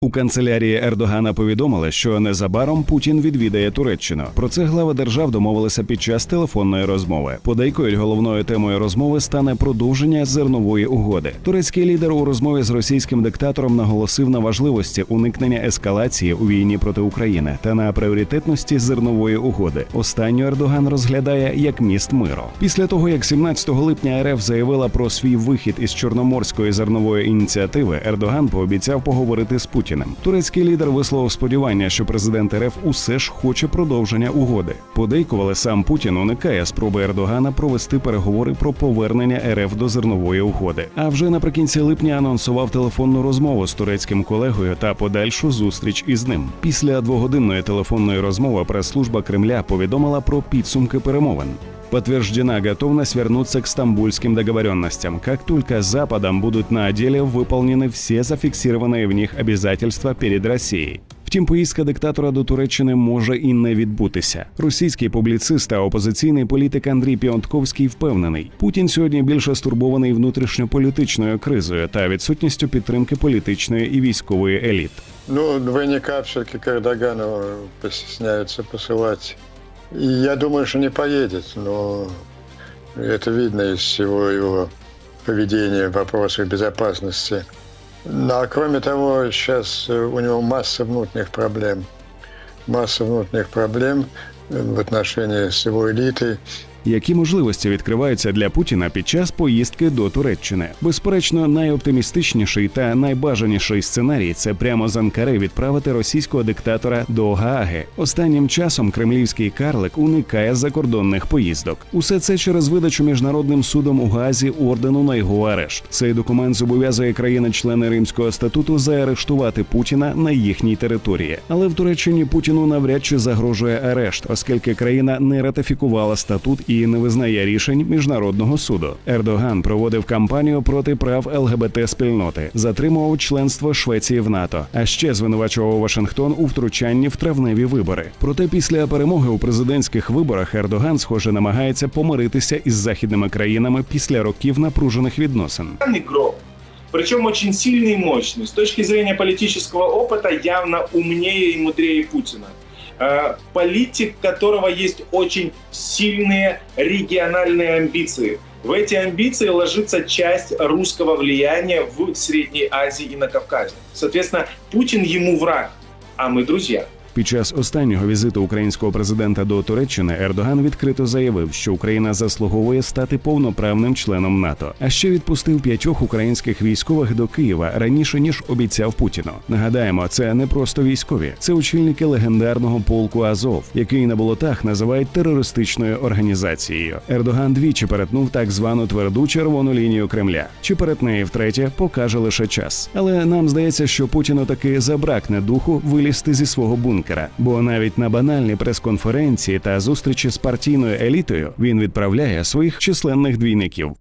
У канцелярії Ердогана повідомили, що незабаром Путін відвідає Туреччину. Про це глава держав домовилися під час телефонної розмови. Подейкують головною темою розмови стане продовження зернової угоди. Турецький лідер у розмові з російським диктатором наголосив на важливості уникнення ескалації у війні проти України та на пріоритетності зернової угоди. Останню Ердоган розглядає як міст миру. Після того як 17 липня РФ заявила про свій вихід із чорноморської зернової ініціативи, Ердоган пообіцяв поговорити з Путіним. Турецький лідер висловив сподівання, що президент РФ усе ж хоче продовження угоди. Подейкували сам Путін уникає спроби Ердогана провести переговори про повернення РФ до зернової угоди. А вже наприкінці липня анонсував телефонну розмову з турецьким колегою та подальшу зустріч із ним. Після двогодинної телефонної розмови прес-служба Кремля повідомила про підсумки перемовин. Подтверждена готовность вернуться к стамбульским договоренностям, как только Западом будут на деле выполнены все зафиксированные в них обязательства перед Росією. Втім, поїздка диктатора до Туреччини може і не відбутися. Російський публіцист та опозиційний політик Андрій Піонтковський впевнений, Путін сьогодні більше стурбований внутрішньополітичною кризою та відсутністю підтримки політичної і військової еліт. Ну, двойника все-таки к Эрдогану постесняются посылать. И я думаю, что не поедет, но это видно из всего его поведения в вопросах безопасности. Ну, а кроме того, сейчас э, у него масса внутренних проблем. Масса внутренних проблем э, в отношении с его элитой. які можливості відкриваються для Путіна під час поїздки до Туреччини? Безперечно, найоптимістичніший та найбажаніший сценарій це прямо з Анкари відправити російського диктатора до Гааги. Останнім часом кремлівський карлик уникає закордонних поїздок. Усе це через видачу міжнародним судом у Гаазі ордену на його арешт. Цей документ зобов'язує країни-члени Римського статуту заарештувати Путіна на їхній території. Але в Туреччині Путіну навряд чи загрожує арешт, оскільки країна не ратифікувала статут і не визнає рішень міжнародного суду. Ердоган проводив кампанію проти прав ЛГБТ спільноти, затримував членство Швеції в НАТО, а ще звинувачував Вашингтон у втручанні в травневі вибори. Проте після перемоги у президентських виборах Ердоган, схоже, намагається помиритися із західними країнами після років напружених відносин. Он игрок. Причем очень сильный и мощный. С точки зрения политического опыта явно умнее и мудрее Путина. Э, Политик, которого есть очень сильные региональные амбиции. В эти амбиции ложится часть русского влияния в Средней Азии и на Кавказе. Соответственно, Путин ему враг, а мы друзья. Під час останнього візиту українського президента до Туреччини Ердоган відкрито заявив, що Україна заслуговує стати повноправним членом НАТО. А ще відпустив п'ятьох українських військових до Києва раніше ніж обіцяв Путіну. Нагадаємо, це не просто військові, це очільники легендарного полку Азов, який на болотах називають терористичною організацією. Ердоган двічі перетнув так звану тверду червону лінію Кремля. Чи перетне і втретє, покаже лише час. Але нам здається, що Путіну таки забракне духу вилізти зі свого бункера, бо навіть на банальні прес-конференції та зустрічі з партійною елітою він відправляє своїх численних двійників.